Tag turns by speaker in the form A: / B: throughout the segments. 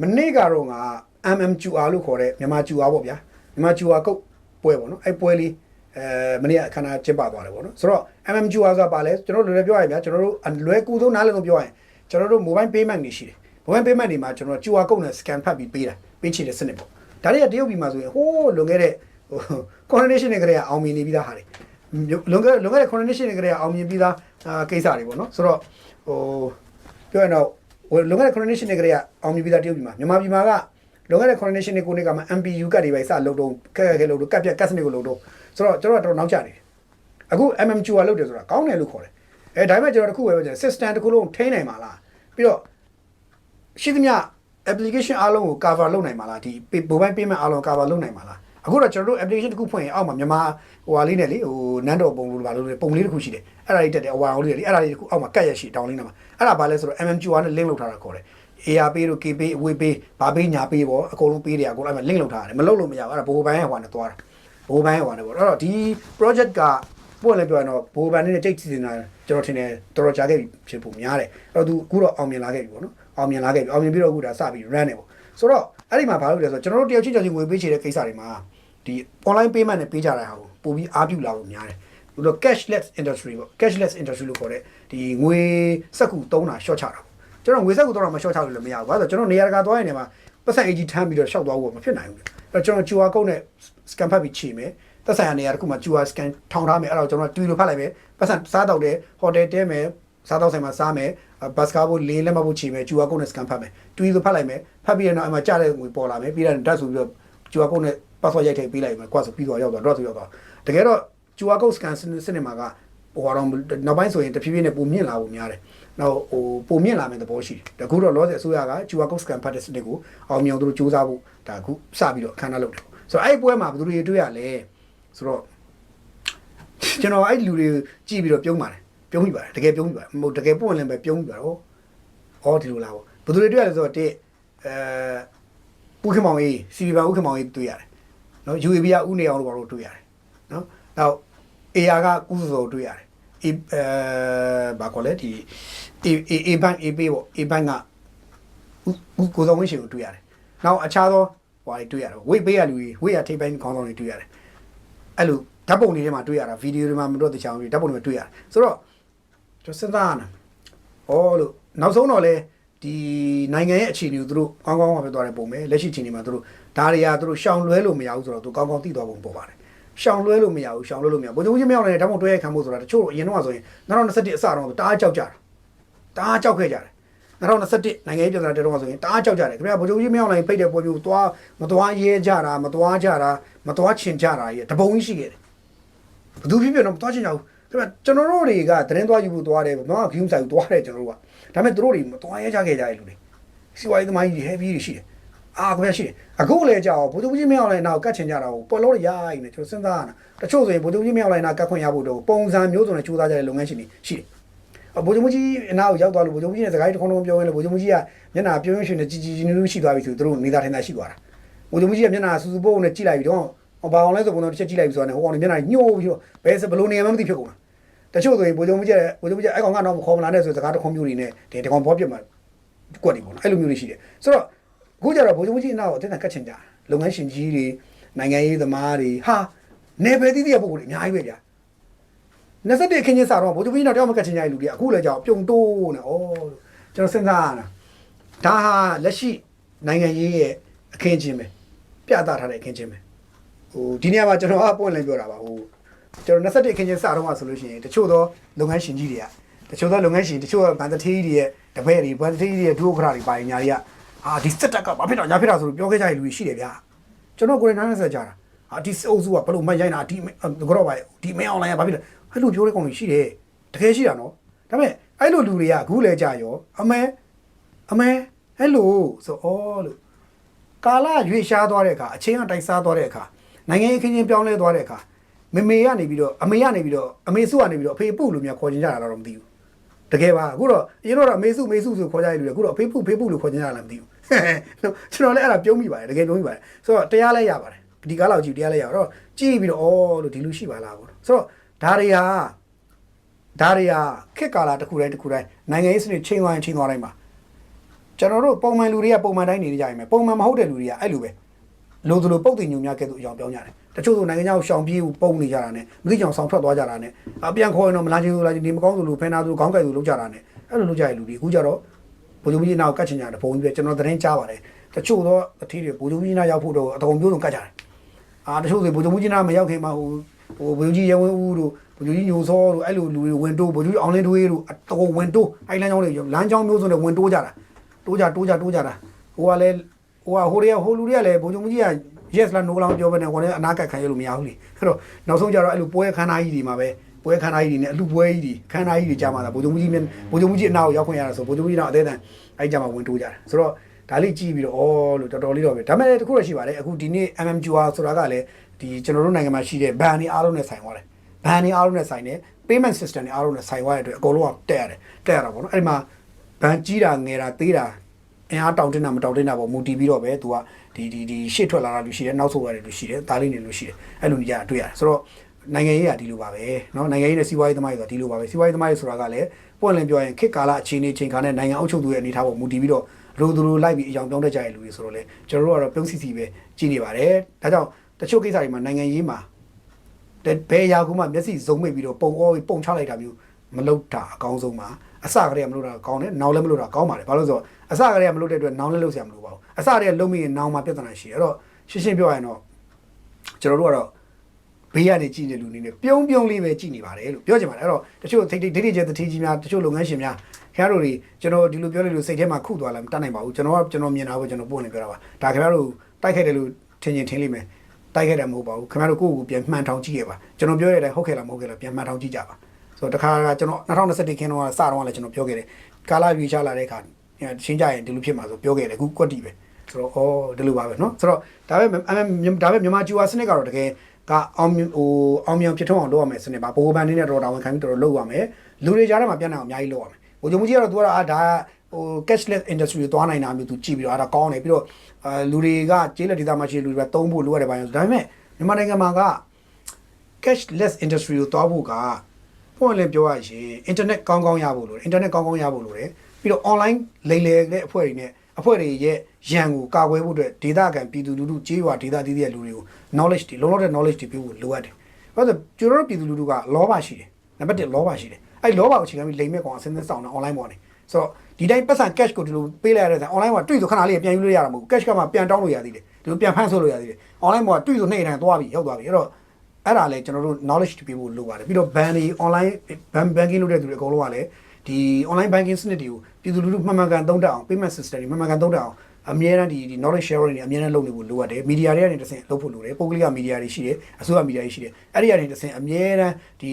A: မနေ့ကတော့ငါ MMQR လို့ခေါ်တဲ့မြန်မာ QR ပေါ့ဗျာမြန်မာ QR ကုတ်ပွဲပေါ့နော်အဲ့ပွဲလေးအဲမနေ့ကခဏကျင်းပသွားတယ်ပေါ့နော်ဆိုတော့ MMQR ဆိုတာပါလဲကျွန်တော်တို့လည်းပြောရရင်ဗျာကျွန်တော်တို့အလွယ်ကူဆုံးနားလည်ဆုံးပြောရရင်ကျွန်တော်တို့ mobile payment တွေရှိတယ် mobile payment တွေမှာကျွန်တော် QR code နဲ့ scan ဖတ်ပြီးပေးတာပေးချင်တဲ့စနစ်ပေါ့ဒါတွေကတရုတ်ပြည်မှာဆိုရင်ဟိုးလွန်ခဲ့တဲ့ဟို coordination တွေကလေးကအောင်မြင်နေပြီးသားဟာတွေလွန်ခဲ့လွန်ခဲ့တဲ့ coordination တွေကလေးကအောင်မြင်ပြီးသားအာကိစ္စတွေပေါ့နော်ဆိုတော့ဟိုပြောရင်တော့ ဟိုလွန်ခဲ့တဲ့ coordination တွေကလေးကအောင်မြင်ပြီးသားတရုတ်ပြည်မှာမြန်မာပြည်မှာကလွန်ခဲ့တဲ့ coordination တွေကိုနေကမှ MPU ကတ်တွေပဲစလုပ်တော့ခက်ခက်ခဲလုပ်တော့ကတ်ပြတ်ကတ်စနစ်ကိုလုပ်တော့ဆိုတော့ကျွန်တော်တို့ကတော့နောက်ကျနေတယ်အခု MMQR လုပ်တယ်ဆိုတာကောင်းတယ်လို့ခေါ်တယ်အဲဒါပေမဲ့ကျွန်တော်တခုပဲပြောချင် system တစ်ခုလုံးထိန်းနိုင်မှာလားပြီးတော့ရှိသမျှ application အားလုံးကို cover လုပ်နိုင်မှာလားဒီ mobile payment အားလုံး cover လုပ်နိုင်မှာလား အခုတော့ကျွန်တော်တို့ application တစ်ခုဖွင့်ရင်အောက်မှာမြန်မာဟိုဟာလေးနဲ့လေဟိုနန်းတော်ပုံလို့ပါလို့လေပုံလေးတစ်ခုရှိတယ်အဲ့ဒါလေးတက်တယ်အဝါအောင်လေးလေအဲ့ဒါလေးတစ်ခုအောက်မှာကတ်ရရှိတောင်းလေးနာမှာအဲ့ဒါဘာလဲဆိုတော့ MMQR နဲ့ link လုပ်ထားတာခေါ်တယ် AR ပေးတို့ K ပေးအဝေးပေးဘာပေးညာပေးပေါ့အကုန်လုံးပေးတယ်အကုန်လုံးအဲ့မှာ link လုပ်ထားတယ်မလုပ်လို့မရဘူးအဲ့ဒါဘိုးဘိုင်းဟိုကနေသွားတာဘိုးဘိုင်းဟိုကနေပေါ့အဲ့တော့ဒီ project ကပို့လည်းပြောရင်တော့ဘိုးဘိုင်းနဲ့တိတ်စီနေတာကျွန်တော်ထင်တယ်တော်တော်ကြာခဲ့ပြီဖြစ်ဖို့များတယ်အဲ့တော့သူအခုတော့အောင်မြင်လာခဲ့ပြီပေါ့နော်အောင်မြင်လာခဲ့ပြီအောင်မြင်ပြီးတော့အခုဒါစပြီး run နေပေါ့ဆိုတော့ အဲ့ဒီမှာဘာလုပ်လဲဆိုတော့ကျွန်တော်တို့တယောက်ချင်းကြောင်ချင်းငွေပေးချေတဲ့ကိစ္စတွေမှာဒီ online payment နဲ့ပေးကြတဲ့ဟာကိုပို့ပြီးအားပြုလာဖို့များတယ်ဘယ်လို cashless industry ပေါ့ cashless industry လို့ခေါ်တဲ့ဒီငွေစက်ကူသုံးတာ short ချတာပေါ့ကျွန်တော်ငွေစက်ကူသုံးတာမ short ချလို့လည်းမရဘူးဘာလို့လဲဆိုတော့ကျွန်တော်နေရာတကာသွားရင်နေမှာပတ်စံ AG ထမ်းပြီးတော့ရှောက်သွားဖို့မဖြစ်နိုင်ဘူးအဲ့တော့ကျွန်တော် QR code နဲ့ scan ဖတ်ပြီးချိန်မယ်သက်ဆိုင်ရာနေရာတစ်ခုမှာ QR scan ထောင်ထားမယ်အဲ့တော့ကျွန်တော်တူလို့ဖတ်လိုက်မယ်ပတ်စံစားတော့တယ်ဟိုတယ်တဲမယ်စားတော့ဆိုင်မှာစားမယ် ဘတ်စကားဖို့လေးလက်မှတ်ဖို့ချိန်မယ် QR code နဲ့ scan ဖတ်မယ်တူလို့ဖတ်လိုက်မယ်ဖတ်ပြီးရင်တော့အဲ့မှာကြားတဲ့ငွေပေါ်လာမယ်ပြီးတော့ဓာတ်ဆိုပြီးတော့ QR code နဲ့ password ရိုက်ထည့်ပေးလိုက်မယ်ကွာဆိုပြီးတော့ရောက်သွား drop ဆိုရောက်သွားတကယ်တော့ QR code scan စနစ်မှာကဟိုတော့နောက်ပိုင်းဆိုရင်တဖြည်းဖြည်းနဲ့ပုံမြင့်လာဖို့များတယ်နောက်ဟိုပုံမြင့်လာမယ့်သဘောရှိတယ်တကူတော့လောဆယ်အစိုးရက QR code scan ဖတ်တဲ့စနစ်ကိုအောင်မြင်အောင်သူတို့စူးစမ်းဖို့ဒါအခုစပြီးတော့အခမ်းအနားလုပ်တယ်ဆိုတော့အဲ့ဒီပွဲမှာဘယ်သူတွေတွေ့ရလဲဆိုတော့ကျွန်တော်အဲ့ဒီလူတွေကြည့်ပြီးတော့ပြုံးပါတယ် ပြုံးမိပါတယ်တကယ်ပြုံးမိပါတယ်ဟိုတကယ်ပွင့်လင်းပဲပြုံးမိပါတယ်ဟောဟောဒီလိုလားဟောဘယ်သူတွေတွေ့ရလဲဆိုတော့တစ်အဲဦးခင်မောင်ကြီးစီဗီဘာဦးခင်မောင်ကြီးတွေ့ရတယ်နော် UAB ကဦးနေအောင်လို့ဘာလို့တွေ့ရတယ်နော်နောက် AR ကကုစုစောတွေ့ရတယ်အေးအဲဘာခေါ်လဲဒီ A A A bank A pay ပေါ့ A bank ကဦးကိုစောဝင်းရှင်ကိုတွေ့ရတယ်နောက်အခြားသောဟိုတွေတွေ့ရတယ်ဝိတ်ပေးရလူတွေဝိတ်ရထိပ်ပိုင်းခေါင်းဆောင်တွေတွေ့ရတယ်အဲ့လိုဓာတ်ပုံတွေထဲမှာတွေ့ရတာဗီဒီယိုတွေမှာမတော့တခြားဘူးဓာတ်ပုံတွေမှာတွေ့ရတယ်ဆိုတော့ ကျွန်တော်စဉ်းစားရတာဩလို့နောက်ဆုံးတော့လေဒီနိုင်ငံရဲ့အခြေအနေကိုသူတို့ကောင်းကောင်းပါပဲသွားတယ်ပုံပဲလက်ရှိအခြေအနေမှာသူတို့ဒါတွေကသူတို့ရှောင်လွဲလို့မရဘူးဆိုတော့သူကောင်းကောင်းသိသွားပုံပေါ်ပါတယ်ရှောင်လွဲလို့မရဘူးရှောင်လွဲလို့မရဘူးဘုံကြီးမရောက်နေတဲ့ဓာတ်ပုံတွဲရိုက်ခံဖို့ဆိုတာတချို့အရင်တော့ဆိုရင်2021အစတော့တအားကြောက်ကြတာတအားကြောက်ခဲ့ကြတယ်2021နိုင်ငံရေးပြည်သားတဲတော့ဆိုရင်တအားကြောက်ကြတယ်ခင်ဗျာဘုံကြီးမရောက်နိုင်ဖိတ်တဲ့ပုံမျိုးသွားမသွားရဲကြတာမသွားကြတာမသွားချင်ကြတာကြီးတပုံကြီးရှိခဲ့တယ်ဘသူဖြစ်ဖြစ်တော့မသွားချင်ကြဘူး ဒါပေမဲ့ကျွန်တော်တို့တွေကသတင်းသွားယူဖို့သွားတယ်ဗမာဂရုဆိုင်ကိုသွားတယ်ကျွန်တော်တို့ကဒါပေမဲ့တို့တွေမသွားရကြခဲ့ကြတဲ့လူတွေစီဝိုင်းသမားကြီး heavy တွေရှိတယ်အာခွဲရှိတယ်အခုလည်းကြောက်ဘုသူကြီးမရောက်လိုက်တော့ကတ်ချင်ကြတာကိုပေါ်လို့ရရိုက်နေကျွန်တော်စဉ်းစားရတာတချို့ဆိုရင်ဘုသူကြီးမရောက်လိုက်တော့ကတ်ခွင့်ရဖို့တော့ပုံစံမျိုးစုံနဲ့ကြိုးစားကြတဲ့လုပ်ငန်းရှင်တွေရှိတယ်ဘိုးချုပ်ကြီးအနာကိုရောက်သွားလို့ဘိုးချုပ်ကြီးနဲ့စကားတစ်ခုလုံးပြောရင်းလို့ဘိုးချုပ်ကြီးကမျက်နှာပြုံးရွှင်ရွှင်နဲ့ကြည်ကြည်နူးနူးရှိသွားပြီဆိုသူတို့နေသားထင်သားရှိသွားတာဘိုးချုပ်ကြီးကမျက်နှာစူစူပုတ်နဲ့ကြည့်လိုက်ပြီးတော့ဘာအောင်လဲဆိုပုံတော့တစ်ချက်ကြည့်လိုက်ပြီဆိုတော့ဟိုကောင်ကမျက်နှာညှိုးပြီးတော့ဘယ်စဘလို့နေရာမှမသိဖြစ်ကုန်တာ တချို့ဆိုရင်ဘိုးချုပ်ကြီးကဘိုးချုပ်ကြီးအဲ့ကောင်ကတော့မခေါ်မလာနဲ့ဆိုစကားတစ်ခုမျိုးတွေနဲ့ဒီတကောင်ဘောပြတ်မှာကွက်နေပေါ့နော်အဲ့လိုမျိုးတွေရှိတယ်ဆိုတော့အခုကျတော့ဘိုးချုပ်ကြီးအနာကိုအတင်းကတ်ချင်ကြလုပ်ငန်းရှင်ကြီးတွေနိုင်ငံရေးသမားတွေဟာနေပဲတိတိရပုံတွေအများကြီးပဲကြာ21ခင်းချင်းစာတော့ဘိုးချုပ်ကြီးတော့တယောက်မကတ်ချင်ကြတဲ့လူတွေအခုလည်းကြောက်ပြုံတိုးနေဩလို့ကျွန်တော်စဉ်းစားရတာဒါဟာလက်ရှိနိုင်ငံရေးရဲ့အခင်းချင်းပဲပြသထားတဲ့အခင်းချင်းပဲဟိုဒီနေရာမှာကျွန်တော်ကပွင့်လင်းပြောတာပါဟို ကျွန်တော်21ခင်းချင်းစာတော့ဆိုလို့ရှိရင်တချို့သောလုပ်ငန်းရှင်ကြီးတွေကတချို့သောလုပ်ငန်းရှင်တချို့ဗန်တထေးတွေရဲ့တပည့်တွေဗန်တထေးတွေရဲ့ဒုက္ခရာတွေပါညာတွေကအာဒီစက်တက်ကဘာဖြစ်တော့ညာဖြစ်တာဆိုလို့ပြောခဲ့ကြတဲ့လူတွေရှိတယ်ဗျာကျွန်တော်ကိုယ်တိုင်နားဆက်ကြတာအာဒီအုပ်စုကဘလို့မရိုက်တာဒီကတော့ပါဒီမင်းအွန်လိုင်းကဘာဖြစ်လဲအဲ့လိုပြောတဲ့ကောင်တွေရှိတယ်တကယ်ရှိတာနော်ဒါပေမဲ့အဲ့လိုလူတွေကအခုလဲကြရောအမဲအမဲအဲ့လိုဆိုဩလို့ကာလရွေ့ရှားသွားတဲ့အခါအချင်းကတိုက်စားသွားတဲ့အခါနိုင်ငံရေးခင်းချင်းပြောင်းလဲသွားတဲ့အခါ မမေကနေပြီးတော့အမေကနေပြီးတော့အမေစုကနေပြီးတော့အဖေပုလို့များခေါ်ချင်ကြတာတော့မသိဘူးတကယ်ပါအခုတော့အရင်တော့အမေစုမေစုဆိုခေါ်ကြရလူတွေအခုတော့အဖေပုဖေပုလို့ခေါ်ချင်ကြတာလည်းမသိဘူးကျွန်တော်လည်းအဲ့ဒါပြုံးမိပါတယ်တကယ်ပြုံးမိပါတယ်ဆိုတော့တရားလဲရပါတယ်ဒီကားလောက်ကြည့်တရားလဲရတော့ကြည့်ပြီးတော့ဩလို့ဒီလူရှိပါလားပေါ့ဆိုတော့ဒါတွေဟာဒါတွေဟာခက်ကာလာတစ်ခုတိုင်းတစ်ခုတိုင်းနိုင်ငံရေးစနစ်ချိန်သွားရင်ချိန်သွားတိုင်းမှာကျွန်တော်တို့ပုံမှန်လူတွေကပုံမှန်တိုင်းနေကြရမယ်ပုံမှန်မဟုတ်တဲ့လူတွေကအဲ့လိုပဲ လို့ဆိုလို့ပုတ်တင်ညုံများကဲ့သို့အကြောင်းပြောင်းကြတယ်တချို့ဆိုနိုင်ငံခြားကိုရှောင်ပြေးကိုပုံနေကြတာနဲ့မသိကြအောင်ဆောင်းထွက်သွားကြတာနဲ့အပြန်ခေါ်ရင်တော့မလာချင်ဘူးလာချင်ဒီမကောင်းဆိုလို့ဖဲနာဆိုခေါင်းကိုက်ဆိုလုပ်ကြတာနဲ့အဲ့လိုလုပ်ကြရလူတွေအခုကြတော့ဘိုးချုပ်ကြီးနောက်ကတ်ချင်ကြတယ်ဘုံကြီးပဲကျွန်တော်သတင်းကြားပါတယ်တချို့တော့အထီးတွေဘိုးချုပ်ကြီးနာရောက်ဖို့တော့အတော်မျိုးလုံးကတ်ကြတယ်အာတချို့ဆိုဘိုးချုပ်ကြီးနာမရောက်ခင်မှာဟိုဟိုဘိုးချုပ်ကြီးရဲဝင်းဦးတို့ဘိုးချုပ်ကြီးညိုစောတို့အဲ့လိုလူတွေဝင်တိုးဘိုးချုပ်ကြီးအောင်လင်းတွေးတို့အတော်ဝင်တိုးအဲ့လမ်းကြောင်းတွေလမ်းကြောင်းမျိုးစုံနဲ့ဝင်တိုးကြတာတိုးကြတိုးကြတိုးကြတာဟိုကလည်း ဟိုကဟိုတွေကဟိုလူတွေကလည်းဘုံချုံကြီးက yes လား no လားပြောပဲနဲ့ဟိုလည်းအနာကတ်ခံရလို့မရဘူးလေအဲ့တော့နောက်ဆုံးကြတော့အဲ့လိုပွဲခန်းသားကြီးတွေမှာပဲပွဲခန်းသားကြီးတွေနဲ့အလူပွဲကြီးတွေခန်းသားကြီးတွေကြာမှာလားဘုံချုံကြီးနဲ့ဘုံချုံကြီးအနာကိုရောက်ခွင့်ရတာဆိုဘုံချုံကြီးတော့အသေးတန်အဲ့ကြမှာဝင်တိုးကြတာဆိုတော့ဒါလေးကြည့်ပြီးတော့ဩလို့တော်တော်လေးတော့ပဲဒါမဲ့တခုတော့ရှိပါတယ်အခုဒီနေ့ MMQR ဆိုတာကလည်းဒီကျွန်တော်တို့နိုင်ငံမှာရှိတဲ့ဘဏ်တွေအားလုံးနဲ့ဆိုင်သွားတယ်ဘဏ်တွေအားလုံးနဲ့ဆိုင်တယ် payment system တွေအားလုံးနဲ့ဆိုင်သွားတဲ့အတွက်အကုန်လုံးကတက်ရတယ်တက်ရတာပေါ့နော်အဲ့ဒီမှာဘဏ်ကြီးတာငယ်တာသေးတာ အင်အားတောင်းတင်တာမတောင်းတင်တာပေါ့မူတည်ပြီးတော့ပဲသူကဒီဒီဒီရှေ့ထွက်လာတာလူရှိတယ်နောက်ဆုတ်ရတယ်လူရှိတယ်ဒါလေးနေလူရှိတယ်အဲ့လိုနေကြတာတွေ့ရတယ်ဆိုတော့နိုင်ငံရေးကဒီလိုပါပဲเนาะနိုင်ငံရေးနဲ့စီးပွားရေးသမားတွေဆိုတာဒီလိုပါပဲစီးပွားရေးသမားတွေဆိုတာကလည်းပွင့်လင်းပြောရင်ခေတ်ကာလအခြေအနေချိန်ခါနဲ့နိုင်ငံအုပ်ချုပ်သူရဲ့အနေအထားပေါ်မူတည်ပြီးတော့ရိုးသူလိုလိုက်ပြီးအကြောင်းပြောင်းတတ်ကြတဲ့လူတွေဆိုတော့လေကျွန်တော်တို့ကတော့ပြုံးစီစီပဲကြည့်နေပါတယ်ဒါကြောင့်တချို့ကိစ္စတွေမှာနိုင်ငံရေးမှာတဲ့ဘယ်အရာကူမှမျက်စိစုံမိတ်ပြီးတော့ပုံအောပြီးပုံချလိုက်တာမျိုးမလုပ်တာအကောင်းဆုံးပါ အစကတည်းကမလုပ်တာကောင်းတယ်နောက်လည်းမလုပ်တာကောင်းပါတယ်ဘာလို့လဲဆိုတော့အစကတည်းကမလုပ်တဲ့အတွက်နောက်လည်းလုပ်စရာမလိုပါဘူးအစတည်းကလုံးမိရင်နောက်မှာပြဿနာရှိတယ်အဲ့တော့ရှင်းရှင်းပြောရရင်တော့ကျွန်တော်တို့ကတော့ဘေးကနေကြည့်နေလူအနေနဲ့ပြုံးပြုံးလေးပဲကြည့်နေပါတယ်လို့ပြောချင်ပါတယ်အဲ့တော့တချို့ထိတ်ထိတ်ဒိဋ္ဌိကျတတိကြီးများတချို့လုပ်ငန်းရှင်များခင်ဗျားတို့တွေကျွန်တော်ဒီလိုပြောလိုက်လို့စိတ်ထဲမှာခုသွားလာမတတ်နိုင်ပါဘူးကျွန်တော်ကကျွန်တော်မြင်တာကိုကျွန်တော်ပို့နေပြောတာပါဒါခင်ဗျားတို့တိုက်ခိုက်တယ်လို့ထင်ရင်ထင်လိမ့်မယ်တိုက်ခိုက်တယ်မဟုတ်ပါဘူးခင်ဗျားတို့ကိုယ့်ကိုယ်ပြန်မှန်ထောင်ကြည့်ရပါကျွန်တော်ပြောရတဲ့ဟုတ်ကဲ့လားမဟုတ်ကဲ့လားပြန်မှန်ထောင်ကြည့်ကြပါ ဆိုတော့တခါကကျွန်တော်2021ခင်းတော့စတော့လည်းကျွန်တော်ပြောခဲ့တယ်ကာလာရွေးချလာတဲ့အခါရှင်းကြရင်ဒီလိုဖြစ်မှာဆိုပြောခဲ့တယ်အခုကွက်တီပဲဆိုတော့အော်ဒီလိုပါပဲเนาะဆိုတော့ဒါပဲဒါပဲမြန်မာကျူဝါစနစ်ကတော့တကယ်ကအောင်ဟိုအောင်မြောင်ဖြစ်ထွန်းအောင်လုပ်ရမယ်စနစ်ပါဘိုးဘန်နေနဲ့တော်တော်ဝန်ခံပြီးတော်တော်လုပ်ရမယ်လူတွေကြားထဲမှာပြန်နိုင်အောင်အများကြီးလုပ်ရမယ်ဘိုးချုပ်ကြီးကတော့သူကတော့အာဒါဟို cashless industry ကိုသွားနိုင်တာမျိုးသူကြည့်ပြီးတော့အဲ့ဒါကောင်းတယ်ပြီးတော့အာလူတွေကကျေးလက်ဒေသမှာရှိတဲ့လူတွေကသုံးဖို့လိုရတယ်ပါဆိုဒါပေမဲ့မြန်မာနိုင်ငံမှာက cashless industry ကိုသွားဖို့က ပွင့်လင်းပြောရရင် internet ကောင်းကောင်းရဖို့လိုတယ် internet ကောင်းကောင်းရဖို့လိုတယ်ပြီးတော့ online လိမ်လည်တဲ့အဖွဲ့တွေနဲ့အဖွဲ့တွေရဲ့ရန်ကိုကာကွယ်ဖို့အတွက်ဒေတာကန်ပြည်သူလူထုကြေးရွာဒေတာတည်တဲ့လူတွေကို knowledge တွေလုံးလုံးတဲ့ knowledge တွေပြဖို့လိုအပ်တယ်။ဘာလို့လဲကျွန်တော်တို့ပြည်သူလူထုကလောဘရှိတယ်။နံပါတ်1လောဘရှိတယ်။အဲ့လောဘကိုအခြေခံပြီးလိမ်မဲ့ကောင်အစင်းစင်းဆောင်တာ online ပေါ်နေ။ဆိုတော့ဒီတိုင်းပတ်စံ cash ကိုဒီလိုပေးလိုက်ရတဲ့ online မှာတွေ့ဆိုခဏလေးပြန်ယူလို့ရတာမဟုတ်ဘူး။ cash ကမှပြန်တောင်းလို့ရသေးတယ်။ဒီလိုပြန်ဖမ်းဆိုလို့ရသေးတယ်။ online ပေါ်ကတွေ့ဆိုနှိမ့်တိုင်းသွားပြီရောက်သွားပြီ။အဲ့တော့ အဲ့ဒါလည်းကျွန်တော်တို့ knowledge တွေပြဖို့လိုပါတယ်ပြီးတော့ ban တွေ online ban banking လုပ်တဲ့သူတွေအကုန်လုံးကလည်းဒီ online banking စနစ်တွေကိုပြည်သူလူထုမှန်မှန်ကန်သုံးတတ်အောင် payment system တွေမှန်မှန်ကန်သုံးတတ်အောင်အမြဲတမ်းဒီဒီ knowledge sharing တွေအမြဲတမ်းလုပ်နေဖို့လိုအပ်တယ်မီဒီယာတွေကနေတစ်ဆင့်လုပ်ဖို့လိုတယ်ပုဂ္ဂလိကမီဒီယာတွေရှိတယ်အစိုးရမီဒီယာတွေရှိတယ်အဲ့ဒီကနေတစ်ဆင့်အမြဲတမ်းဒီ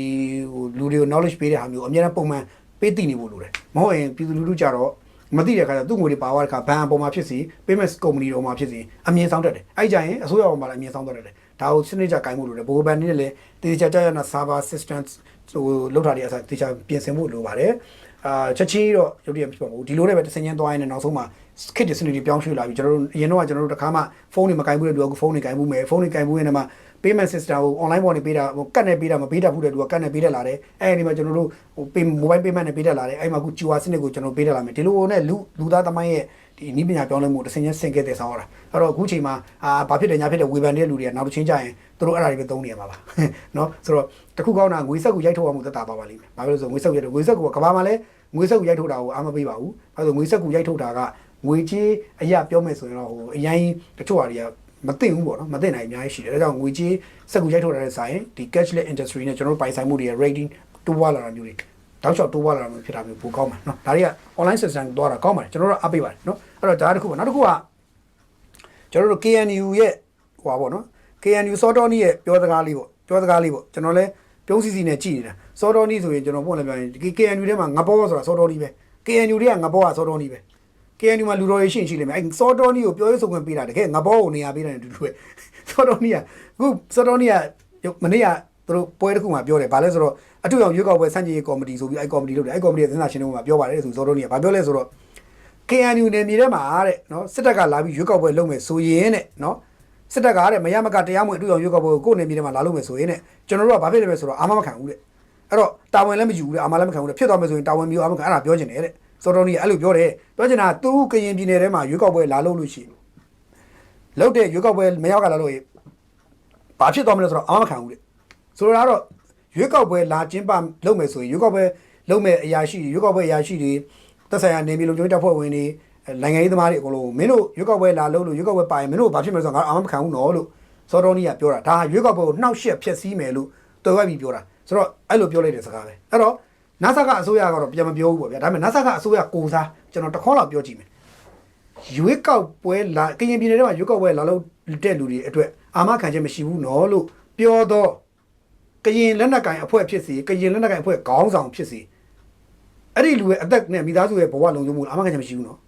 A: ဟိုလူတွေကို knowledge ပေးတဲ့ဟာမျိုးအမြဲတမ်းပုံမှန်ပေးသိနေဖို့လိုတယ်မဟုတ်ရင်ပြည်သူလူထုကြတော့မသိတဲ့အခါကျသူ့ငွေတွေပါသွားတဲ့အခါဘဏ်အပေါ်မှာဖြစ်စီ payment company တော်မှာဖြစ်စီအမြင်ဆောင်တတ်တယ်အဲ့ကြရင်အစိုးရပေါ်မှာလည်းအမြင်ဆောင်တတ်တယ် ဒါကိုစနစ်ကြကိုင်းဖို့လိုတယ်ဘိုးဘန်နေလည်းတေချာကြရနာ server system ဟိုလောက်ထားတဲ့အစားတေချာပြင်ဆင်ဖို့လိုပါတယ်အာချက်ချင်းတော့ရုပ်တရက်ဖြစ်ပါဘူးဒီလိုနဲ့ပဲတစ်စင်ချင်းသွားရင်လည်းနောက်ဆုံးမှာခစ်တဲ့စနစ်တွေပြောင်းရွှေ့လာပြီကျွန်တော်တို့အရင်တော့ကျွန်တော်တို့တစ်ခါမှဖုန်းတွေမကင်ဘူးတဲ့လူကဖုန်းတွေကင်ဘူးမယ်ဖုန်းတွေကင်ဘူးရင်လည်း payment system ကို online ပေါ်နေပေးတာဟိုကတ်နေပေးတာမပေးတတ်ဘူးတဲ့လူကကတ်နေပေးတတ်လာတယ်အဲ့ဒီမှာကျွန်တော်တို့ဟို pay mobile payment နဲ့ပေးတတ်လာတယ်အဲ့မှာအခု QR စနစ်ကိုကျွန်တော်ပေးတတ်လာမယ်ဒီလိုနဲ့လူလူသားသမိုင်းရဲ့ ဒီနီးပညာပြောင်းလဲမှုတစ်ဆင့်ချင်းဆင့်ခဲ့တဲ့ဆောင်ရတာအဲ့တော့အခုချိန်မှာအာဘာဖြစ်တယ်ညာဖြစ်တယ်ဝေဖန်တဲ့လူတွေကနောက်တစ်ချင်းကြရင်သူတို့အဲ့ဒါတွေပဲသုံးနေရမှာပါနော်ဆိုတော့တခုကောင်းတာငွေဆက်ကိုရိုက်ထုတ်ရမှုသက်သာပါပါလိမ့်မယ်ဘာဖြစ်လို့ဆိုငွေဆက်ကိုရိုက်ထုတ်ငွေဆက်ကိုကဘာမှလည်းငွေဆက်ကိုရိုက်ထုတ်တာကိုအားမပေးပါဘူးအဲ့ဒါငွေဆက်ကိုရိုက်ထုတ်တာကငွေကြေးအရာပြောမယ်ဆိုရင်တော့ဟိုအရင်တချို့ဟာတွေကမသိဘူးပေါ့နော်မသိနိုင်အများကြီးရှိတယ်ဒါကြောင့်ငွေကြေးစက်ကူရိုက်ထုတ်တာတဲ့ဆိုင်ဒီ cashless industry နဲ့ကျွန်တော်တို့ပိုင်ဆိုင်မှုတွေရဲ့ rating တိုးလာတာမျိုးတွေ တောက်လျှောက်တိုးပွားလာတာမျိုးဖြစ်တာမျိုးပိုကောင်းမှာနော်ဒါတွေက online system သွားတာကောင်းပါတယ်ကျွန်တော်တို့အပေးပါတယ်နော်အဲ့တော့ဒါတစ်ခုပါနောက်တစ်ခုကကျွန်တော်တို့ KNU ရဲ့ဟိုပါပေါ့နော် KNU စောတော်နီးရဲ့ပြောစကားလေးပေါ့ပြောစကားလေးပေါ့ကျွန်တော်လည်းပြုံးစီစီနဲ့ကြည်နေတာစောတော်နီးဆိုရင်ကျွန်တော်ပုံလည်းပြောရင်ဒီ KNU ထဲမှာငဘောဆိုတာစောတော်နီးပဲ KNU တွေကငဘောကစောတော်နီးပဲ KNU မှာလူတော်ရေးရှိရင်ရှိလိမ့်မယ်အဲစောတော်နီးကိုပြောရေးဆိုခွင့်ပေးတာတကယ်ငဘောကိုနေရာပေးတယ်တူတူပဲစောတော်နီးကအခုစောတော်နီးကမနေ့က သူတို့ပွဲတစ်ခုမှာပြောတယ်ဘာလဲဆိုတော့အထူးအောင်ရွေးကောက်ပွဲစန့်ကျင်ရေးကော်မတီဆိုပြီးအဲကော်မတီလုပ်တယ်အဲကော်မတီရဲ့သင်္သာရှင်တွေမှာပြောပါတယ်ဆိုစောတော်နီးကဘာပြောလဲဆိုတော့ KNU နယ်မြေထဲမှာတဲ့နော်စစ်တပ်ကလာပြီးရွေးကောက်ပွဲလုပ်မယ်ဆိုရင်တဲ့နော်စစ်တပ်ကတဲ့မရမကတရားမဝင်အထူးအောင်ရွေးကောက်ပွဲကိုကိုယ်နယ်မြေထဲမှာလာလုပ်မယ်ဆိုရင်တဲ့ကျွန်တော်တို့ကဘာဖြစ်လဲပဲဆိုတော့အာမမခံဘူးတဲ့အဲ့တော့တာဝန်လည်းမယူဘူးတဲ့အာမလည်းမခံဘူးတဲ့ဖြစ်သွားမယ်ဆိုရင်တာဝန်မျိုးအာမခံအဲ့ဒါပြောချင်တယ်တဲ့စောတော်ကြီးအဲ့လိုပြောတယ်ပြောချင်တာသူကရင်ပြည်နယ်ထဲမှာရွေးကောက်ပွဲလာလို့လို့ရှိရင်လောက်တဲ့ရွေးကောက်ပွဲမရောက်လာလို့ရင်ဘာဖြစ်သွားမလဲဆိုတော့အာမခံဘူးတဲ့ ဆိုတော့ကတော့ရွေးကောက်ပွဲလာကျင်းပလုပ်မယ်ဆိုရင်ရွေးကောက်ပွဲလုပ်မယ်အရာရှိတွေရွေးကောက်ပွဲအရာရှိတွေသက်ဆိုင်ရာနေပြည်လုံခြုံရေးတပ်ဖွဲ့ဝင်တွေနိုင်ငံရေးသမားတွေအကုန်လုံးမင်းတို့ရွေးကောက်ပွဲလာလုပ်လို့ရွေးကောက်ပွဲပိုင်မင်းတို့ဘာဖြစ်မလဲဆိုတော့ငါအာမခံဘူးနော်လို့စောတော်ကြီးကပြောတာဒါရွေးကောက်ပွဲကိုနှောက်ယှက်ဖျက်ဆီးမယ်လို့တော်ဝက်ပြီးပြောတာဆိုတော့အဲ့လိုပြောလိုက်တဲ့စကားပဲအဲ့တော့ NASA ကအစိုးရကတော့ပြန်မပြောဘူးပေါ့ဗျာဒါပေမဲ့ NASA ကအစိုးရကိုစားကျွန်တော်တစ်ခေါက်လောက်ပြောကြည့်မယ်ရွေးကောက်ပွဲလာကရင်ပြည်နယ်ထဲမှာရွေးကောက်ပွဲလာလို့တဲ့လူတွေအတွက်အာမခံချက်မရှိဘူးနော်လို့ပြောတော့ ကရင်လက်နက်ကင်အဖွဲ့ဖြစ်စီကရင်လက်နက်ကင်အဖွဲ့ခေါင်းဆောင်ဖြစ်စီအဲ့ဒီလူရဲ့အသက်နဲ့မိသားစုရဲ့ဘဝလုံခြုံမှုအာမခံချက်မရှိဘူးနော်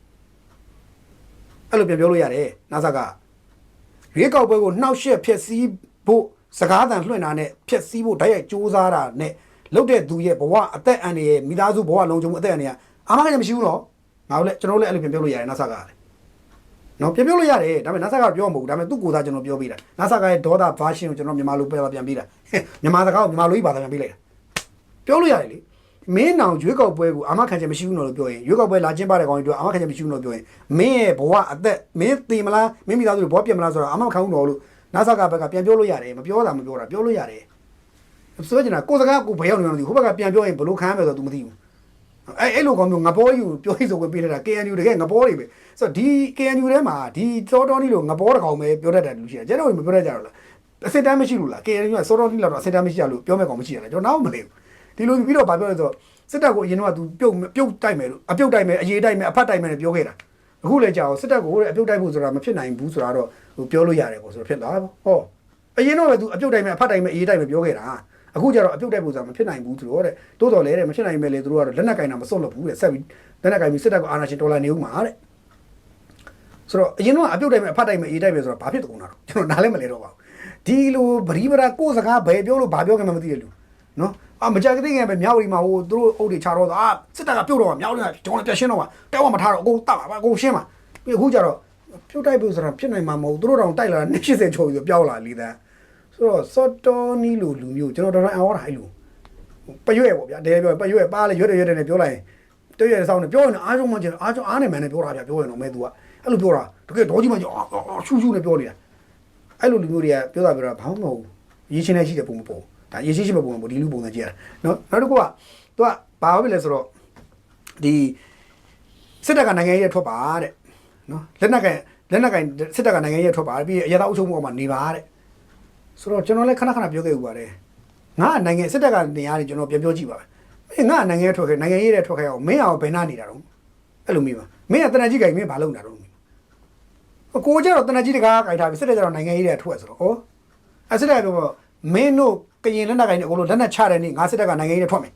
A: အဲ့လိုပြန်ပြောလို့ရတယ် NASA ကရွေးကောက်ပွဲကိုနှောက်ယှက်ဖျက်ဆီးဖို့စကားသံလွှင့်တာနဲ့ဖျက်ဆီးဖို့ဓာတ်ရိုက်စူးစမ်းတာနဲ့လုပ်တဲ့သူရဲ့ဘဝအသက်အန္တရာယ်မိသားစုဘဝလုံခြုံမှုအသက်အန္တရာယ်အာမခံချက်မရှိဘူးနော်ငါတို့လည်းကျွန်တော်တို့လည်းအဲ့လိုပြန်ပြောလို့ရတယ် NASA ကလည်း နော်ပြန်ပြောလို့ရတယ်ဒါပေမဲ့ NASA ကပြောမှာမဟုတ်ဘူးဒါပေမဲ့သူ့ကိုယ်သားကျွန်တော်ပြောပေးတာ NASA ကရဲ့ဒေါသ version ကိုကျွန်တော်မြန်မာလိုပဲပြန်ပေးတာဟဲ့မြန်မာစကားကိုမြန်မာလိုကြီးဘာသာပြန်ပေးလိုက်တာပြောလို့ရတယ်လေမင်းနောင်ရွေးကောက်ပွဲကိုအာမခံချက်မရှိဘူးနော်လို့ပြောရင်ရွေးကောက်ပွဲလာကျင်းပတဲ့ကောင်တွေအာမခံချက်မရှိဘူးနော်ပြောရင်မင်းရဲ့ဘဝအသက်မင်းသိမလားမင်းမိသားစုတွေဘောပြတ်မလားဆိုတော့အာမခံဘူးနော်လို့ NASA ကဘက်ကပြန်ပြောလို့ရတယ်မပြောတာမပြောတာပြောလို့ရတယ်ဆိုကြနေတာကိုယ်စကားကိုဘယ်ရောက်နေမှမသိဘူးဟိုဘက်ကပြန်ပြောရင်ဘလို့ခံရမယ်ဆိုတော့ तू မသိဘူး အဲ့အဲ့လိုကောင်မျိုးငပေါ်ယူပြောရဆိုဝင်ပေးလိုက်တာ KNU တကယ်ငပေါ်တွေပဲဆိုတော့ဒီ KNU ထဲမှာဒီစောတော်နီလို့ငပေါ်တကောင်ပဲပြောတတ်တယ်လူရှိတယ်ကျွန်တော်မပြောတတ်ကြတော့လားအစစ်တမ်းမရှိလို့လား KNU ကစောတော်နီလောက်တော့အစစ်တမ်းမရှိကြလို့ပြောမဲ့ကောင်မရှိရလားကျွန်တော်နောက်မလဲဘူးဒီလိုပြီးတော့ဗာပြောလဲဆိုတော့စစ်တပ်ကိုအရင်တော့ तू ပြုတ်ပြုတ်တိုက်မယ်လို့အပြုတ်တိုက်မယ်အရေးတိုက်မယ်အဖတ်တိုက်မယ်လို့ပြောခဲ့တာအခုလည်းကြာအောင်စစ်တပ်ကိုအပြုတ်တိုက်ဖို့ဆိုတာမဖြစ်နိုင်ဘူးဆိုတာတော့ဟိုပြောလို့ရတယ်ပေါ့ဆိုတော့ဖြစ်သွားဟောအရင်တော့ပဲ तू အပြုတ်တိုက်မယ်အဖတ်တိုက်မယ်အရေးတိုက်မယ်ပြောခဲ့တာ အခုကျတော့အပြုတ်တိုက်ဖို့ဆိုတာမဖြစ်နိုင်ဘူးသူတို့တဲ့တိုးတော်လဲတဲ့မဖြစ်နိုင်မဲ့လေသူတို့ကတော့လက်နက်ကင်တာမစွန့်လို့ဘူးတဲ့ဆက်ပြီးလက်နက်ကင်ပြီးစစ်တပ်ကအာဏာရှင်တော်လာနေဦးမှာတဲ့ဆိုတော့အရင်တော့အပြုတ်တိုက်မယ်အဖတ်တိုက်မယ်အေးတိုက်မယ်ဆိုတော့ဘာဖြစ်တုံးတာတော့ကျွန်တော်နားလည်းမလဲတော့ပါဘူးဒီလိုဗရီဗရာကိုယ်စကားဘယ်ပြောလို့ဘာပြောခင်မှမသိရလူနော်အာမကြကတိငယ်ပဲမြောက်ရီမှာဟိုသူတို့အုပ်တွေခြာတော့အာစစ်တပ်ကပြုတ်တော့မြောက်ရီကကျွန်တော်ပြရှင်းတော့တဲဝမထားတော့အကုန်တတ်ပါအကုန်ရှင်းပါပြီးအခုကျတော့ပြုတ်တိုက်ဖို့ဆိုတာဖြစ်နိုင်မှာမဟုတ်သူတို့တောင်တိုက်လာတာ80ကျော်ပြီးပြောက်လာလေတဲ့ ဆိုတော့စော်တော်နီလိုလူမျိုးကျွန်တော်တော်တော်အော်တာအဲ့လိုပရွဲ့ပေါ့ဗျာတဲပြောပရွဲ့ပါလေရွက်တယ်ရွက်တယ်နဲ့ပြောလိုက်ရင်တရွက်ဆောင်နဲ့ပြောရင်အားလုံးမှကျင်အားအားနဲ့မှန်နဲ့ပြောတာဗျာပြောရင်တော့မဲ तू ကအဲ့လိုပြောတာတကယ်တော့ကြီးမှကျရှူးရှူးနဲ့ပြောနေတာအဲ့လိုလူမျိုးတွေကပြောတာပြောတာဘာမှမဟုတ်ရေးချင်းနဲ့ရှိတဲ့ပုံမပေါ်ဒါရေးချင်းရှိတဲ့ပုံမပေါ်ဒီလူပုံစံကြည့်ရနော်နောက်တစ်ခုက तू ကဘာပဲလဲဆိုတော့ဒီစစ်တပ်ကနိုင်ငံရေးထွက်ပါတဲ့နော်လက်နက်ကလက်နက်ကစစ်တပ်ကနိုင်ငံရေးထွက်ပါပြီးအရသာအုပ်ချုပ်မှုအောက်မှာနေပါတဲ့ ဆိုတော့ကျွန်တော်လည်းခဏခဏပြောခဲ့ဥပါတယ်ငါနိုင်ငံစစ်တပ်ကနေရာတွေကျွန်တော်ပြောပြောကြည့်ပါမယ်ငါနိုင်ငံရေးထွက်ခဲ့နိုင်ငံရေးတွေထွက်ခဲ့အောင်မင်းအောင်ဘယ်နာနေတာတော့အဲ့လိုမိပါမင်းကတနကြီးကြိုင်မင်းဘာလုပ်နေတာတော့ကိုကျတော့တနကြီးတကားကြိုင်ထားပြီစစ်တပ်ကျတော့နိုင်ငံရေးတွေထွက်ဆိုတော့ဩအစစ်တပ်ပြောမင်းတို့ကရင်လက်နက်ကိုင်တွေအကုန်လုံးလက်နက်ချတဲ့နေ့ငါစစ်တပ်ကနိုင်ငံရေးတွေထွက်မယ်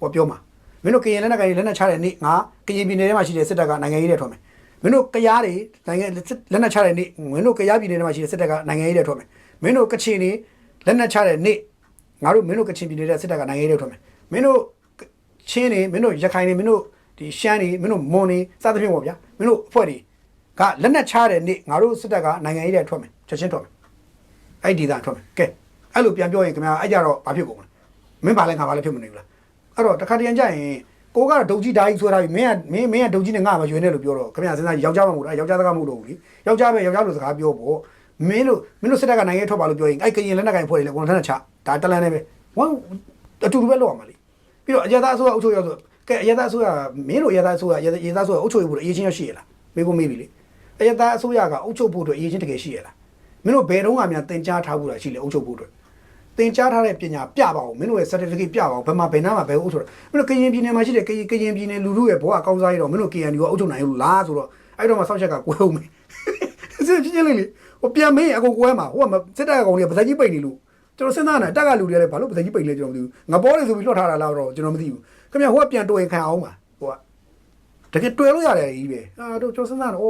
A: ဟောပြောမှာမင်းတို့ကရင်လက်နက်ကိုင်တွေလက်နက်ချတဲ့နေ့ငါကရင်ပြည်နယ်ထဲမှာရှိတဲ့စစ်တပ်ကနိုင်ငံရေးတွေထွက်မယ်မင်းတို့ကရားတွေနိုင်ငံလက်နက်ချတဲ့နေ့မင်းတို့ကရားပြည်နယ်ထဲမှာရှိတဲ့စစ်တပ်ကနိုင်ငံရေးတွေထွက်မယ် မင်းတို့ကချင်တွေလက်နက်ချတဲ့နေ့ငါတို့မင်းတို့ကချင်ပြည်နယ်ထဲစစ်တပ်ကနိုင်ငံရေးတွေထွက်မယ်မင်းတို့ချင်းတွေမင်းတို့ရခိုင်တွေမင်းတို့ဒီရှမ်းတွေမင်းတို့မွန်တွေစသဖြင့်ပေါ့ဗျာမင်းတို့အဖွဲ့တွေကလက်နက်ချတဲ့နေ့ငါတို့စစ်တပ်ကနိုင်ငံရေးတွေထွက်မယ်ချက်ချင်းထွက်မယ်အဲ့ဒီဒေသထွက်မယ်ကဲအဲ့လိုပြန်ပြောရင်ခင်ဗျာအဲ့ကြတော့ဘာဖြစ်ကုန်လဲမင်းဘာလဲငါဘာလဲဖြစ်မနေဘူးလားအဲ့တော့တခါတရံကြရင်ကိုကတော့ဒုံကြီးဓာကြီးဆွဲထားပြီးမင်းကမင်းမင်းကဒုံကြီးနဲ့ငါမရွေးနဲ့လို့ပြောတော့ခင်ဗျာစဉ်းစားယောက်ျားမဟုတ်ဘူးအဲ့ယောက်ျားစကားမဟုတ်တော့ဘူးလေယောက်ျားပဲယောက်ျားလိုစကားပြောဖို့ မင်းတို့မင်းတို့စစ်တပ်ကနိုင်ငံထွက်ပါလို့ပြောရင်အဲ့ကရင်လက်နက်ကင်ဖွဲ့တယ်လေကိုယ်ထက်ချဒါတလန်နဲ့ပဲဝမ်အတူတူပဲလောက်ရမှာလေပြီးတော့အရသာအစိုးရအုပ်ချုပ်ရဆိုကဲအရသာအစိုးရမင်းတို့အရသာအစိုးရအရသာအစိုးရအုပ်ချုပ်ရဖို့အရေးချင်းရရှိရလားမေးဖို့မေးပြီလေအရသာအစိုးရကအုပ်ချုပ်ဖို့အတွက်အရေးချင်းတကယ်ရှိရလားမင်းတို့ဘယ်တော့မှများတင် जा ထားဖို့လားရှိလေအုပ်ချုပ်ဖို့အတွက်သင်ကြားထားတဲ့ပညာပြပါဦးမင်းတို့ရဲ့ certificate ပြပါဦးဘယ်မှာဘယ်နားမှာဘယ်အုပ်ဆိုတော့မင်းတို့ကရင်ပြည်နယ်မှာရှိတဲ့ကရင်ကရင်ပြည်နယ်လူထုရဲ့ဘဝအကောင်းစားရတော့မင်းတို့ KNU ကအုပ်ချုပ်နိုင်လို့လားဆိုတော့အဲ့တော့မှစောက်ချက်ကကိုယ်ဟုတ်မယ် စစ်ချင်းချင်းလေးလေဟိုပြန်မေးအကုန်ကိုယ်မှာဟိုကစစ်တပ်ကောင်တွေကပဇက်ကြီးပိတ်နေလို့ကျွန်တော်စဉ်းစားနေတက်ကလူတွေကလည်းဘာလို့ပဇက်ကြီးပိတ်လဲကျွန်တော်မသိဘူးငပေါ်လေဆိုပြီးလွှတ်ထားတာလားတော့ကျွန်တော်မသိဘူးခင်ဗျဟိုကပြန်တွေ့ရင်ခံအောင်ပါဟိုကတကယ်တွေ့လို့ရတယ်ကြီးပဲအာတို့ကျွန်တော်စဉ်းစားတော့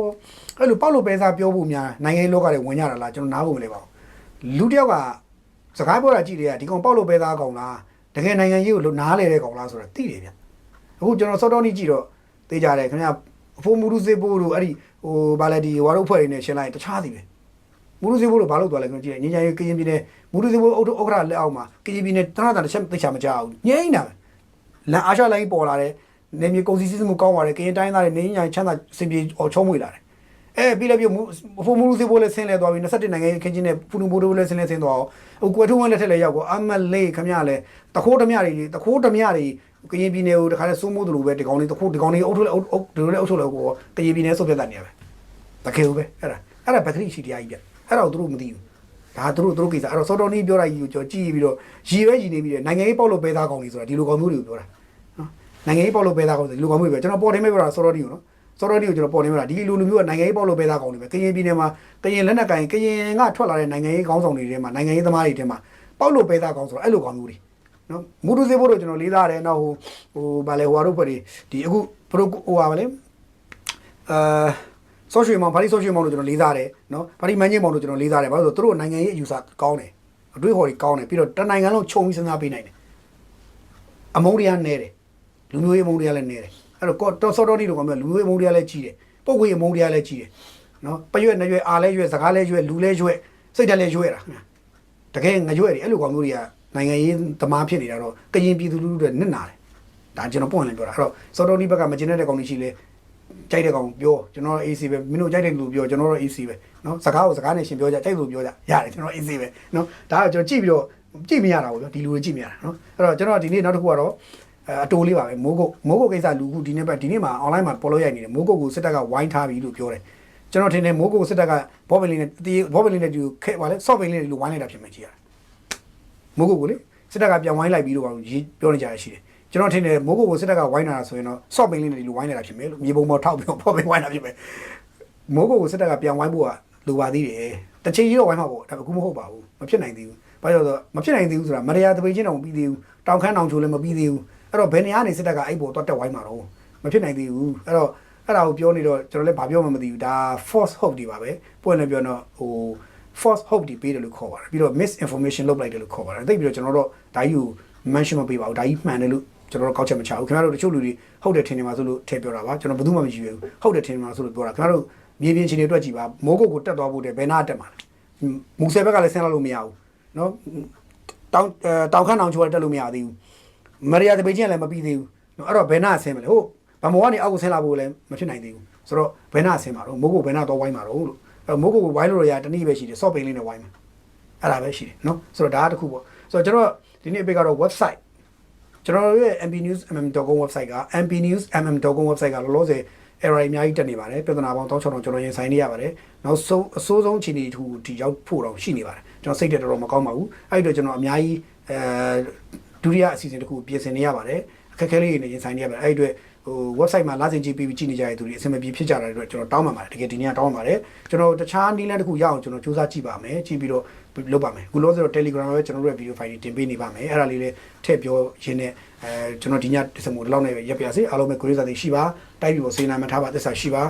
A: အဲ့လိုပေါက်လို့ပဲစားပြောဖို့များနိုင်ငံရေးလောကတွေဝင်ကြတာလားကျွန်တော်နားဖို့မလဲပါဘူးလူတယောက်ကစကားပြောတာကြည့်တယ်ကဒီကောင်ပေါက်လို့ပဲသားကောင်လားတကယ်နိုင်ငံရေးကိုနားလေတဲ့ကောင်လားဆိုတော့သိတယ်ဗျအခုကျွန်တော်စောတော်နီကြည့်တော့သိကြတယ်ခင်ဗျအဖိုးမူရုစေပိုးတို့အဲ့ဒီ ဟိုဗာလက်ဒီဝါရုပ်ဖွဲ့တွေနဲ့ရှင်းလိုက်တခြားစီပဲမူရုစေပိုးတို့ဘာလို့သွားလဲကျွန်တော်ကြည့်တယ်ငင်းကြရေးကရင်ပြည်နယ်မူရုစေပိုးအုတ်ဥက္ကရာလက်အောက်မှာကရင်ပြည်နယ်တနတာတစ်ချက်သိချာမကြအောင်ငိမ့်တာလန်အာရှလိုင်းပေါ်လာတယ်နေမြေကုန်စည်စည်းမှုကောင်းပါတယ်ကရင်တိုင်းသားတွေနေညာချမ်းသာစင်ပြေအော်ချုံးမွေလာတယ်အဲပြီးလည်းပြဖိုမူလူစီဘိုးလည်းဆင်းလဲသွားပြီ21နိုင်ငံခင်းချင်းနဲ့ဖူနူဘိုးတို့လည်းဆင်းလဲဆင်းသွားအောင်ဟိုကွယ်ထုံးဝန်းလက်ထက်လည်းရောက်ကောအမလေးခမရလဲတခိုးဓမြတွေတခိုးဓမြတွေ ကရင်ပြည်နယ်ကိုတခါလဲစိုးမိုးသူလိုပဲဒီကောင်လေးတခိုးဒီကောင်လေးအုပ်ထုလဲအုပ်ဒီလိုလဲအုပ်ထုလဲကိုကရင်ပြည်နယ်ဆုတ်ပြတ်တတ်နေရပဲတကယ်ပဲအဲ့ဒါအဲ့ဒါဘက်ကလေးရှိတရားကြီးပြအဲ့ဒါကိုသူတို့မသိဘူးဒါသူတို့သူတို့ကိစ္စအဲ့တော့စောတော်နီးပြောတာကြီးကိုကြောကြည့်ပြီးတော့ရည်ပဲရည်နေပြီးတော့နိုင်ငံရေးပေါက်လို့ပဲသားကောင်းနေဆိုတာဒီလိုကောင်မျိုးတွေကိုပြောတာနော်နိုင်ငံရေးပေါက်လို့ပဲသားကောင်းဆိုဒီလိုကောင်မျိုးတွေပြောကျွန်တော်ပေါ်တင်မဲ့ပြောတာစောတော်နီးကိုနော်စောတော်နီးကိုကျွန်တော်ပေါ်တင်မဲ့တာဒီလူလူမျိုးကနိုင်ငံရေးပေါက်လို့ပဲသားကောင်းနေပဲကရင်ပြည်နယ်မှာကရင်လက်နက်ကင်ကရင်ကထွက်လာတဲ့နိုင်ငံရေးကောင်းဆောင်တွေထဲမှာနိုင်ငံရေးသမားတွေထဲမှာပေါက်လို့ပဲသားကောင်းဆိုတာအဲ့လိုကောင်မျိုးတွေ နော်မူတူစေဖို့တော့ကျွန်တော်လေးသားတယ်နောက်ဟိုဟိုဗာလေဟိုဟာတို့ဖွဲ့ဒီဒီအခုဘရိုဟိုဟာဗာလေအာဆော့ရွှေမောင်ဘာလို့ဆော့ရွှေမောင်လို့ကျွန်တော်လေးစားတယ်နော်ဘာလို့မန်းကြီးမောင်လို့ကျွန်တော်လေးစားတယ်ဘာလို့ဆိုတော့သူတို့နိုင်ငံရေးအယူဆကောင်းတယ်အတွေးခေါ်ကြီးကောင်းတယ်ပြီးတော့တနိုင်ငံလုံးခြုံပြီးစဉ်းစားပေးနိုင်တယ်အမုန်းတရားနဲတယ်လူမျိုးရေးအမုန်းတရားလည်းနဲတယ်အဲ့တော့တော့ဆော့တော့ဒီလိုကောင်မျိုးလူမျိုးရေးအမုန်းတရားလည်းကြီးတယ်ပုတ်ခွေအမုန်းတရားလည်းကြီးတယ်နော်ပရွက်နှရွက်အားလည်းရွက်စကားလည်းရွက်လူလည်းရွက်စိတ်ဓာတ်လည်းရွက်တာတကယ်ငရွက်တယ်အဲ့လိုကောင်မျိုးတွေက နိုင်ငံရေးသမားဖြစ်နေတာတော့ကရင်ပြည်သူလူထုတွေနစ်နာတယ်ဒါကျွန်တော်ပုံရင်ပြောတာအဲ့တော့ဆော့တော့ဒီဘက်ကမကျင်တဲ့ကောင်တွေရှိလေ ကြိုက်တဲ့ကောင်ပြောကျွန်တော် AC ပဲမင်းတို့ကြိုက်တဲ့လူပြောကျွန်တော်တို့ AC ပဲเนาะစကားကိုစကားနဲ့ရှင်ပြောကြကြိုက်လို့ပြောကြရတယ်ကျွန်တော် AC ပဲเนาะဒါကကျွန်တော်ကြည့်ပြီးတော့ကြည့်မရတာပေါ့ဗျာဒီလူတွေကြည့်မရတာเนาะအဲ့တော့ကျွန်တော်ဒီနေ့နောက်တစ်ခုကတော့အဲအတိုးလေးပါပဲမိုးကုတ်မိုးကုတ်ကိစ္စလူခုဒီနေ့ပဲဒီနေ့မှာ online မှာပေါ်လို့ရိုက်နေတယ်မိုးကုတ်ကိုစစ်တပ်ကဝိုင်းထားပြီလို့ပြောတယ်ကျွန်တော်ထင်တယ်မိုးကုတ်စစ်တပ်ကဘောပင်လေးနဲ့တီးဘောပင်လေးနဲ့ဒီခဲပါလေဆော့ပင်လေးနဲ့ဒီလိုဝိုင်းလိုက်တာဖြစ်မှကြည့်ရတယ် မိုးကုတ်ကိုလေစစ်တပ်ကပြန်ဝိုင်းလိုက်ပြီးတော့ရေးပြောနေကြရရှိတယ်ကျွန်တော်ထင်တယ်မိုးကုတ်ကိုစစ်တပ်ကဝိုင်းလာတာဆိုရင်တော့ဆော့ပင်လေးနဲ့ဒီလိုဝိုင်းနေတာဖြစ်မယ်လို့မြေပုံပေါ်ထောက်ပြီးတော့ဘောပင်ဝိုင်းတာဖြစ်မယ်မိုးကုတ်ကိုစစ်တပ်ကပြန်ဝိုင်းဖို့ကလိုပါသေးတယ်တစ်ချိန်ကြီးတော့ဝိုင်းမှာပေါ့ဒါပေမဲ့အခုမဟုတ်ပါဘူးမဖြစ်နိုင်သေးဘူးဘာလို့လဲဆိုတော့မဖြစ်နိုင်သေးဘူးဆိုတာမရယာတပိချင်းတောင်မပြီးသေးဘူးတောင်ခမ်းတောင်ချိုလည်းမပြီးသေးဘူးအဲ့တော့ဘယ်နေရာနေစစ်တပ်ကအဲ့ပေါ်တော့တက်ဝိုင်းမှာတော့မဖြစ်နိုင်သေးဘူးအဲ့တော့အဲ့ဒါကိုပြောနေတော့ကျွန်တော်လည်းဘာပြောမှမသိဘူးဒါ false hope တွေပါပဲပွင့်လည်းပြောတော့ဟို false hope တွေပေးတယ်လို့ခေါ်ပါတယ်ပြီးတော့ misinformation လုပ်လိုက်တယ်လို့ခေါ်ပါတယ်သိပြီးတော့ကျွန်တော်တို့ဒါကြီးကို mention မပေးပါဘူးဒါကြီးမှန်တယ်လို့ကျွန်တော်တို့ကောက်ချက်မချဘူးခင်ဗျားတို့တချို့လူတွေဟုတ်တယ်ထင်နေမှာဆိုလို့ထည့်ပြောတာပါကျွန်တော်ဘယ်သူမှမကြည့်ရဘူးဟုတ်တယ်ထင်နေမှာဆိုလို့ပြောတာခင်ဗျားတို့မြေပြင်ချင်းတွေအတွက်ကြည့်ပါမိုးကုတ်ကိုတက်သွားဖို့တဲ့ဘယ်နာတက်မှာလဲမူဆယ်ဘက်ကလည်းဆင်းလာလို့မရဘူးနော်တောင်တောင်ခန့်တောင်ချိုးလည်းတက်လို့မရသေးဘူးမရိယာတပိချင်းလည်းမပြီးသေးဘူးနော်အဲ့တော့ဘယ်နာဆင်းမလဲဟုတ်ဗမောကနေအောက်ကိုဆင်းလာဖို့လည်းမဖြစ်နိုင်သေးဘူးဆိုတော့ဘယ်နာဆင်းမှာတော့မိုးကုတ်ဘယ်နာတော့ဝိုင်းမှာတော့လို့ အဲ့မိုးကုတ်ကိုဝိုင်းလို့ရတနည်းပဲရှိတယ်ဆော့ပိန်လေးနဲ့ဝိုင်းမှာအဲ့ဒါပဲရှိတယ်နော်ဆိုတော့ဒါကတစ်ခုပေါ့ဆိုတော့ကျွန်တော်ဒီနေ့အပိတ်ကတော့ website ကျွန်တော်တို့ရဲ့ mpnewsmm.com website က mpnewsmm.com website ကလောလောဆယ် error အများကြီးတက်နေပါတယ်ပြဿနာပေါင်း1600ကျွန်တော်ရင်ဆိုင်နေရပါတယ်နောက်ဆုံးအဆိုးဆုံးအခြေအနေတစ်ခုဒီရောက်ဖို့တော့ရှိနေပါတယ်ကျွန်တော်စိတ်တက်တော်တော်မကောင်းပါဘူးအဲ့ဒီတော့ကျွန်တော်အများကြီးအဲဒုတိယအစီအစဉ်တစ်ခုပြင်ဆင်နေရပါတယ်အခက်အခဲလေးတွေနဲ့ရင်ဆိုင်နေရပါတယ်အဲ့ဒီအတွက် ဟို website မှာလာစဉ်ကြည့်ပြီးကြည့်နေကြတဲ့သူတွေအဆင်မပြေဖြစ်ကြတဲ့အတွက်ကျွန်တော်တောင်းပန်ပါတယ်တကယ်ဒီနေ့ကတောင်းပန်ပါတယ်ကျွန်တော်တခြားနည်းလမ်းတစ်ခုရအောင်ကျွန်တော်စူးစမ်းကြည့်ပါမယ်ကြည့်ပြီးတော့လုပ်ပါမယ်အခုလောဆယ်တော့ Telegram မှာပဲကျွန်တော်တို့ရဲ့ video file တွေတင်ပေးနေပါမယ်အဲ့ဒါလေးလေးထည့်ပြောရင်းနဲ့အဲကျွန်တော်ဒီညဒီစမို့ဒီလောက်နဲ့ပဲရပ်ပြစေအားလုံးပဲကိုရီးစာသိရှိပါတိုက်ပြီးပေါ်စေနာမထားပါသစ္စာရှိပါ